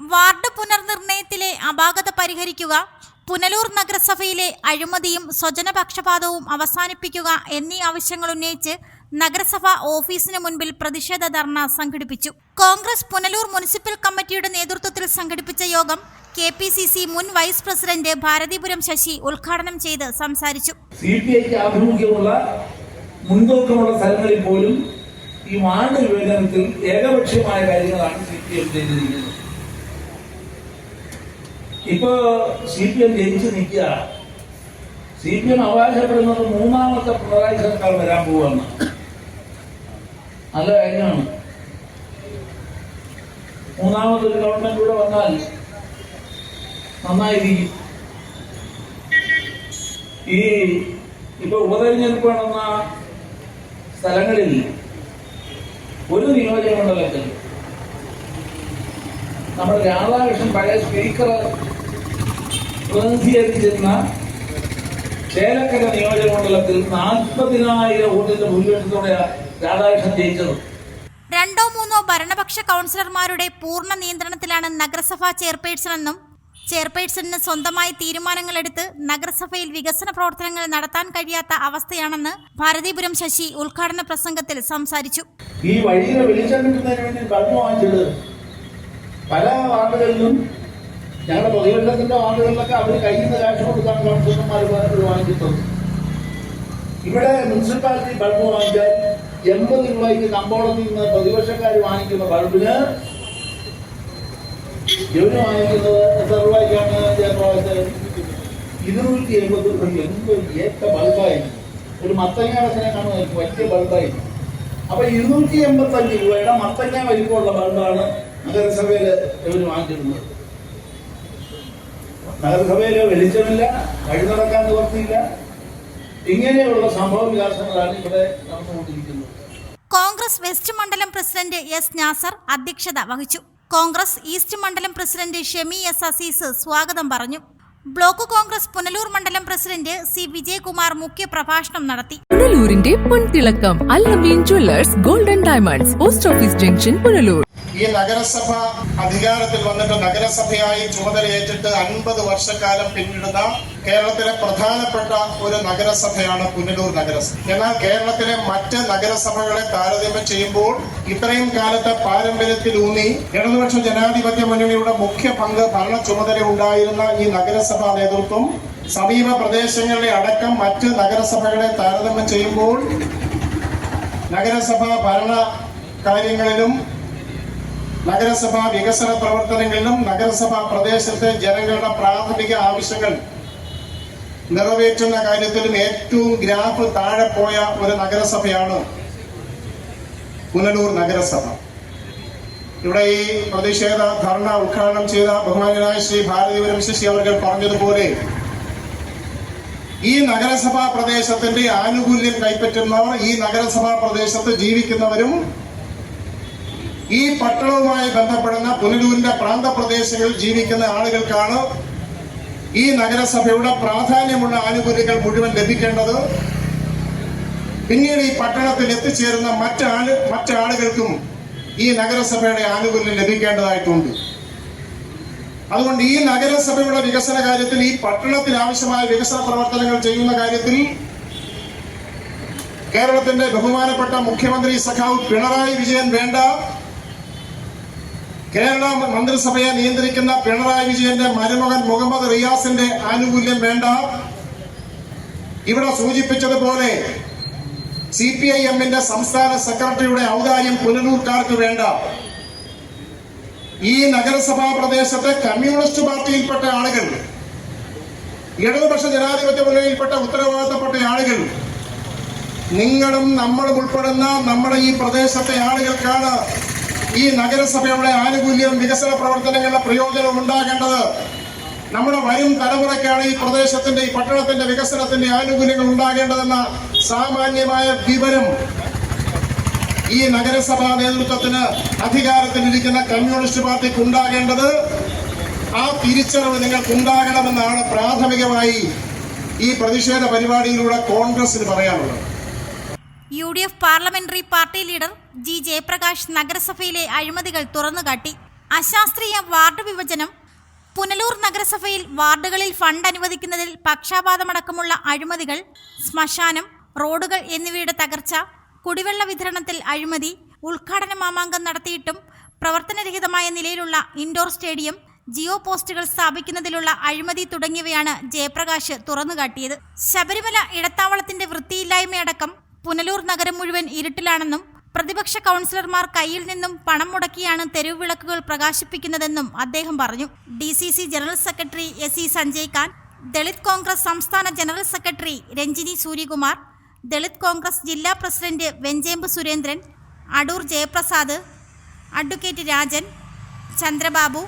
Ward പുനർനിർണയത്തിലെ അപാകത പരിഹരിക്കുക പുനലൂർ നഗരസഭയിലെ അഴിമതിയും സ്വജനപക്ഷപാതവും അവസാനിപ്പിക്കുക എന്നീ ആവശ്യങ്ങൾ ഉന്നയിച്ച് നഗരസഭ ഓഫീസിന് മുൻപിൽ പ്രതിഷേധ ധർണ സംഘടിപ്പിച്ചു. കോൺഗ്രസ് പുനലൂർ മുനിസിപ്പൽ കമ്മിറ്റിയുടെ നേതൃത്വത്തിൽ സംഘടിപ്പിച്ച യോഗം കെ പി സി സി മുൻ വൈസ് പ്രസിഡന്റ് ഭാരതിപുരം ശശി ഉദ്ഘാടനം ചെയ്ത് സംസാരിച്ചു. സ്ഥലങ്ങളിൽ പോലും ഈ വാർഡ് വിഭജനത്തിൽ ഏകപക്ഷീയമായ കാര്യങ്ങളാണ് സി പി എം ചെയ്തിരിക്കുന്നത്. ഇപ്പോ സി പി എം ജയിച്ചു നിൽക്കുക. സി പി എം അവകാശപ്പെടുന്നത് മൂന്നാമത്തെ പിണറായി സർക്കാർ വരാൻ പോവാണ് നല്ല കാര്യമാണ്. മൂന്നാമതൊരു ഗവൺമെന്റ് കൂടെ വന്നാൽ നന്നായിരിക്കും. ഈ ഇപ്പൊ ഉപതെരഞ്ഞെടുപ്പ് നടന്ന സ്ഥലങ്ങളിൽ ഒരു നിയോജകമണ്ഡലത്തിൽ നമ്മുടെ രാധാകൃഷ്ണൻ പഴയ സ്പീക്കർ പ്രതിനിധീകരിച്ചിരുന്ന ചേലക്കര നിയോജകമണ്ഡലത്തിൽ നാൽപ്പതിനായിരം വോട്ടിന്റെ മുന്നേറ്റത്തോടെ രാധാകൃഷ്ണൻ ജയിച്ചത്. രണ്ടോ മൂന്നോ ഭരണപക്ഷ കൗൺസിലർമാരുടെ പൂർണ നിയന്ത്രണത്തിലാണ് നഗരസഭാ ചെയർപേഴ്സൺ എന്നും ചെയർപേഴ്സണിന് സ്വന്തമായി തീരുമാനങ്ങളെടുത്ത് നഗരസഭയിൽ വികസന പ്രവർത്തനങ്ങൾ നടത്താൻ കഴിയാത്ത അവസ്ഥയാണെന്ന് ഭാരതീപുരം ശശി ഉദ്ഘാടന പ്രസംഗത്തിൽ സംസാരിച്ചു. ഈ വഴിയിലെ വെളിച്ചം കിട്ടുന്നതിന് വേണ്ടി പല വാർഡുകളിലും ഞങ്ങളുടെ പ്രതിപക്ഷത്തിന്റെ വാർഡുകളിലൊക്കെ അവർ കഴിയുന്ന കാശ് കൊടുക്കാൻ കൗൺസിലർമാർ വാങ്ങിച്ചിട്ടുണ്ട്. ഇവിടെ മുനിസിപ്പാലിറ്റി ബൾബ് വാങ്ങിച്ചാൽ എൺപത് രൂപയ്ക്ക് കമ്പോളത്തിൽ നിന്ന് പ്രതിപക്ഷക്കാർ വാങ്ങിക്കുന്ന ബൾബിന് ഇവർ വാങ്ങിക്കുന്നത് എത്ര രൂപയ്ക്കാണ് ഇരുന്നൂറ്റി എൺപത് രൂപ എന്ത് ഏറ്റ ബൾബായിരുന്നു ഒരു മത്തങ്ങാടത്തിനെ കാണുന്ന വലിയ ബൾബായിരുന്നു അപ്പൊ ഇരുന്നൂറ്റി എൺപത്തി അഞ്ച് രൂപയുടെ മത്തങ്ങ വലിപ്പമുള്ള ബൾബാണ് നഗരസഭയിൽ ഇവർ വാങ്ങിച്ചിരുന്നത്. നഗരസഭയിൽ വെളിച്ചമില്ല വഴി നടക്കാൻ നിവർത്തിയില്ല. ഇങ്ങനെയുള്ള സംഭവ വികാസങ്ങളാണ് ഇവിടെ നടന്നുകൊണ്ടിരിക്കുന്നത്. കോൺഗ്രസ് വെസ്റ്റ് മണ്ഡലം പ്രസിഡന്റ് എസ് നാസർ അധ്യക്ഷത വഹിച്ചു. കോൺഗ്രസ് ഈസ്റ്റ് മണ്ഡലം പ്രസിഡന്റ് ഷെമി എസ് അസീസ് സ്വാഗതം പറഞ്ഞു. ബ്ലോക്ക് കോൺഗ്രസ് പുനലൂർ മണ്ഡലം പ്രസിഡന്റ് സി വിജയകുമാർ മുഖ്യ പ്രഭാഷണം നടത്തി. പുനലൂരിന്റെ പൊൻതിളക്കം Allameen jewellers golden diamonds post office junction Punalur. ഈ നഗരസഭ അധികാരത്തിൽ വന്നിട്ട് നഗരസഭയായി ചുമതലയേറ്റിട്ട് അൻപത് വർഷക്കാലം പിന്നിടുന്ന കേരളത്തിലെ പ്രധാനപ്പെട്ട ഒരു നഗരസഭയാണ് പുനലൂർ നഗരസഭ. എന്നാൽ കേരളത്തിലെ മറ്റ് നഗരസഭകളെ താരതമ്യം ചെയ്യുമ്പോൾ ഇത്രയും കാലത്തെ പാരമ്പര്യത്തിലൂന്നി ഇടതുപക്ഷ ജനാധിപത്യ മുന്നണിയുടെ മുഖ്യ പങ്ക് ഭരണ ചുമതല ഉണ്ടായിരുന്ന ഈ നഗരസഭാ നേതൃത്വം സമീപ പ്രദേശങ്ങളിലെ അടക്കം മറ്റ് നഗരസഭകളെ താരതമ്യം ചെയ്യുമ്പോൾ നഗരസഭ ഭരണ കാര്യങ്ങളിലും നഗരസഭാ വികസന പ്രവർത്തനങ്ങളിലും നഗരസഭാ പ്രദേശത്തെ ജനങ്ങളുടെ പ്രാഥമിക ആവശ്യങ്ങൾ നിറവേറ്റുന്ന കാര്യത്തിലും ഏറ്റവും ഗ്രാഫ് താഴെ പോയ ഒരു നഗരസഭയാണ് പുനലൂർ നഗരസഭ. ഇവിടെ ഈ പ്രതിഷേധ ധർണ ഉദ്ഘാടനം ചെയ്ത ബഹുമാനായ ശ്രീ ഭാരതീപുരം ശശി അവർ പറഞ്ഞതുപോലെ ഈ നഗരസഭാ പ്രദേശത്തിന്റെ ആനുകൂല്യം കൈപ്പറ്റുന്നവർ ഈ നഗരസഭാ പ്രദേശത്ത് ജീവിക്കുന്നവരും ഈ പട്ടണവുമായി ബന്ധപ്പെടുന്ന പുനലൂരിന്റെ പ്രാന്തപ്രദേശങ്ങളിൽ ജീവിക്കുന്ന ആളുകൾക്കാണ് ഈ നഗരസഭയുടെ പ്രാധാന്യമുള്ള ആനുകൂല്യങ്ങൾ മുഴുവൻ ലഭിക്കേണ്ടത്. പിന്നീട് ഈ പട്ടണത്തിൽ എത്തിച്ചേരുന്ന മറ്റാൾ മറ്റാളുകൾക്കും ഈ നഗരസഭയുടെ ആനുകൂല്യം ലഭിക്കേണ്ടതായിട്ടുണ്ട്. അതുകൊണ്ട് ഈ നഗരസഭയുടെ വികസന കാര്യത്തിൽ ഈ പട്ടണത്തിൽ ആവശ്യമായ വികസന പ്രവർത്തനങ്ങൾ ചെയ്യുന്ന കാര്യത്തിൽ കേരളത്തിന്റെ ബഹുമാനപ്പെട്ട മുഖ്യമന്ത്രി സഖാവ് പിണറായി വിജയൻ വേണ്ട. കേരള മന്ത്രിസഭയെ നിയന്ത്രിക്കുന്ന പിണറായി വിജയന്റെ മരുമകൻ മുഹമ്മദ് റിയാസിന്റെ ആനുകൂല്യം വേണ്ട. ഇവിടെ സൂചിപ്പിച്ചതുപോലെ സി പി ഐ എമ്മിന്റെ സംസ്ഥാന സെക്രട്ടറിയുടെ ഔദാര്യം പുനലൂർക്കാർക്ക് വേണ്ട. ഈ നഗരസഭാ പ്രദേശത്തെ കമ്മ്യൂണിസ്റ്റ് പാർട്ടിയിൽപ്പെട്ട ആളുകൾ ഇടതുപക്ഷ ജനാധിപത്യ മുന്നണിയിൽപ്പെട്ട ഉത്തരവാദിത്തപ്പെട്ട ആളുകൾ നിങ്ങളും നമ്മളും ഉൾപ്പെടുന്ന നമ്മുടെ ഈ പ്രദേശത്തെ ആളുകൾക്കാണ് ഈ നഗരസഭയുടെ ആനുകൂല്യം വികസന പ്രവർത്തനങ്ങളുടെ പ്രയോജനം ഉണ്ടാകേണ്ടത് നമ്മുടെ വരും തലമുറയ്ക്കാണ് ഈ പ്രദേശത്തിന്റെ ഈ പട്ടണത്തിന്റെ വികസനത്തിന്റെ ആനുകൂല്യങ്ങൾ ഉണ്ടാകേണ്ടതെന്ന സാമാന്യമായ വിവരം ഈ നഗരസഭാ നേതൃത്വത്തിന് അധികാരത്തിലിരിക്കുന്ന കമ്മ്യൂണിസ്റ്റ് പാർട്ടിക്ക് ഉണ്ടാകേണ്ടത് ആ തിരിച്ചറിവ് നിങ്ങൾക്ക് ഉണ്ടാകണമെന്നാണ് പ്രാഥമികമായി ഈ പ്രതിഷേധ പരിപാടിയിലൂടെ കോൺഗ്രസിന് പറയാനുള്ളത്. U D F parliamentary party leader G Jayaprakash നഗരസഭയിലെ അഴിമതികൾ തുറന്നുകാട്ടി. അശാസ്ത്രീയ വാർഡ് വിഭജനം. പുനലൂർ നഗരസഭയിൽ വാർഡുകളിൽ ഫണ്ട് അനുവദിക്കുന്നതിൽ പക്ഷാപാതമടക്കമുള്ള അഴിമതികൾ. ശ്മശാനം റോഡുകൾ എന്നിവയുടെ തകർച്ച. കുടിവെള്ള വിതരണത്തിൽ അഴിമതി. ഉദ്ഘാടന മാമാങ്കം നടത്തിയിട്ടും പ്രവർത്തനരഹിതമായ നിലയിലുള്ള ഇൻഡോർ സ്റ്റേഡിയം. ജിയോ പോസ്റ്റുകൾ സ്ഥാപിക്കുന്നതിലുള്ള അഴിമതി തുടങ്ങിയവയാണ് ജയപ്രകാശ് തുറന്നുകാട്ടിയത്. ശബരിമല ഇടത്താവളത്തിന്റെ വൃത്തിയില്ലായ്മയടക്കം പുനലൂർ നഗരം മുഴുവൻ ഇരുട്ടിലാണെന്നും പ്രതിപക്ഷ കൗൺസിലർമാർ കയ്യിൽ നിന്നും പണം മുടക്കിയാണ് തെരുവ് വിളക്കുകൾ പ്രകാശിപ്പിക്കുന്നതെന്നും അദ്ദേഹം പറഞ്ഞു. D C C general secretary S E Sanjay Khan Dalit Congress സംസ്ഥാന ജനറൽ സെക്രട്ടറി രഞ്ജിനി സൂര്യകുമാർ ദളിത് കോൺഗ്രസ് ജില്ലാ president Venchembu Surendran Adoor Jayaprasad advocate Rajan Chandrababu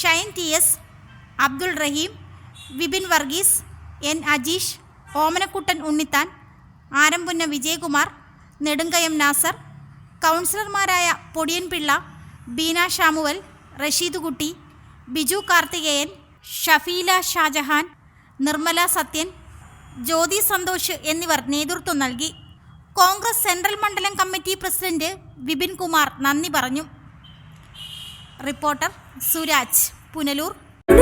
Shine T S Abdul Rahim Vipin Varghese N Ajeesh Omanakuttan Unnithan Arampunna Vijayakumar Nedunkayam Nasar കൗൺസിലർമാരായ പൊടിയൻപിള്ള ബീന ഷാമുവൽ റഷീദ് കുട്ടി ബിജു കാർത്തികേയൻ ഷഫീല ഷാജഹാൻ നിർമ്മല സത്യൻ ജ്യോതി സന്തോഷ് എന്നിവർ നേതൃത്വം നൽകി. Congress central മണ്ഡലം committee president Vipin Kumar നന്ദി പറഞ്ഞു. റിപ്പോർട്ടർ സുരാജ് പുനലൂർ.